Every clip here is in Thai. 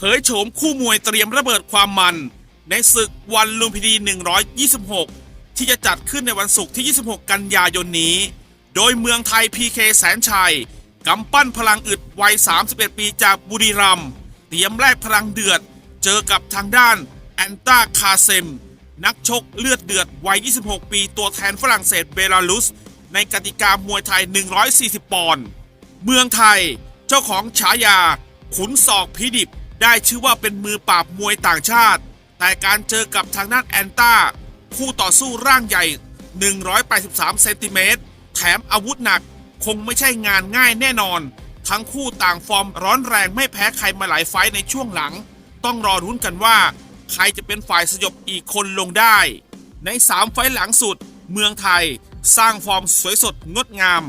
เผยโฉมคู่มวยเตรียมระเบิดความมัน ในศึกวันลุมพินี 126 ที่จะจัดขึ้นในวันศุกร์ที่ 26 กันยายนนี้ โดยเมืองไทย PK แสนชัยกำปั้นพลังอึดวัย 31 ปีจากบุรีรัมย์เตรียมแลกพลังเดือด เจอกับทางด้านแอนตาคาเซม นักชกเลือดเดือดวัย 26 ปีตัวแทนฝรั่งเศสเบลารุส ในกติกามวยไทย 140 ปอนด์เมืองไทย เจ้าของฉายาขุนศอกพิดิบ ได้ชื่อว่าเป็นมือปราบมวยต่างชาติ แต่การเจอกับทางด้านแอนต้า คู่ต่อสู้ร่างใหญ่ 183 เซนติเมตร แถมอาวุธหนักคงไม่ใช่งานง่ายแน่นอน ทั้งคู่ต่างฟอร์มร้อนแรงไม่แพ้ใครมาหลายไฟในช่วงหลัง ต้องรอรุ้นกันว่า ใครจะเป็นฝ่ายสยบอีกคนลงได้ ใน 3 ไฟหลังสุด เมืองไทย สร้างฟอร์มสวยสดงดงาม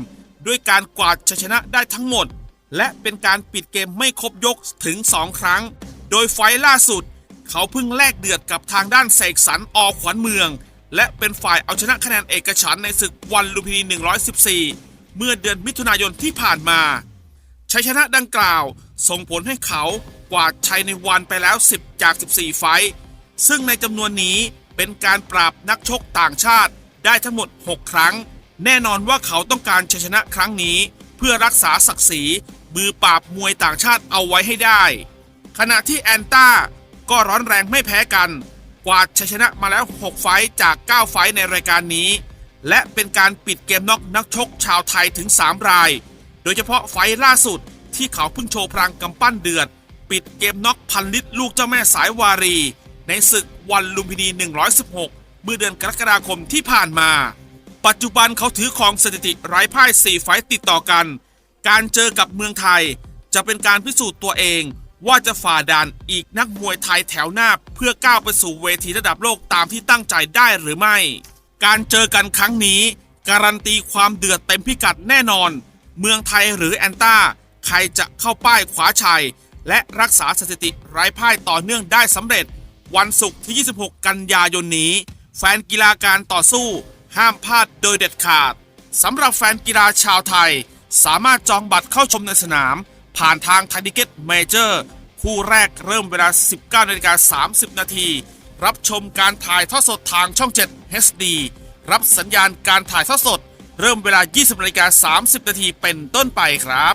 ด้วยการกวาดชัยชนะได้ทั้งหมด และเป็นการปิดเกมไม่ครบยกถึง 2 ครั้ง โดยไฟล์ล่าสุด เขาเพิ่งแลกเดือดกับทางด้านเสกสรรอขวัญเมือง และเป็นฝ่ายเอาชนะคะแนนเอกฉันในศึกวันลุมพินี 114 เมื่อเดือนมิถุนายนที่ผ่านมาชัยชนะดังกล่าวส่งผลให้เขากวาดชัยในวันไปแล้ว 10 จาก 14 ไฟต์ซึ่งในจำนวนนี้เป็นการปราบนักชกต่างชาติได้ทั้งหมด 6 ครั้ง แน่นอนว่าเขาต้องการชัยชนะครั้งนี้ เพื่อรักษาศักดิ์ศรี มือปราบมวยต่างชาติเอาไว้ให้ได้ ขณะที่แอนต้าก็ร้อนแรงไม่แพ้กัน กวาดชัยชนะมาแล้ว 6 ไฟจาก 9 ไฟในรายการนี้ และเป็นการปิดเกมน็อกนักชกชาวไทยถึง 3 ราย โดยเฉพาะไฟล่าสุดที่เขาเพิ่งโชว์พลังกำปั้นเดือด ปิดเกมน็อกพันลิตรลูกเจ้าแม่สายวารี ในศึกวันลุมพินี 116 เมื่อเดือนกรกฎาคมที่ผ่านมา ปัจจุบันเขาถือครองสถิติไร้พ่าย 4 ไฟติดต่อกัน การเจอกับเมืองไทย จะเป็นการพิสูจน์ตัวเอง ว่าจะฝ่าด่านอีกนักมวยไทยแถวหน้า เพื่อก้าวไปสู่เวทีระดับโลกตามที่ตั้งใจได้หรือไม่ การเจอกันครั้งนี้ การันตีความเดือดเต็มพิกัดแน่นอน เมืองไทยหรือแอนต้าใครจะเข้าป้ายขวาชัย และรักษาสถิติไร้พ่ายต่อเนื่องได้สำเร็จ วันศุกร์ที่ 26 กันยายนนี้ แฟนกีฬาการต่อสู้ ห้ามพลาดโดยเด็ดขาดสำหรับแฟนกีฬาชาวไทย สามารถจองบัตรเข้าชมในสนาม ผ่านทางไทนิเก็ตเมเจอร์คู่แรกเริ่มเวลา 19นาฬิกา30 นาที รับชมการถ่ายทอดสดทางช่อง 7 HD รับสัญญาณการถ่ายทอดสด เริ่มเวลา 20นาฬิกา30 นาทีเป็นต้นไปครับ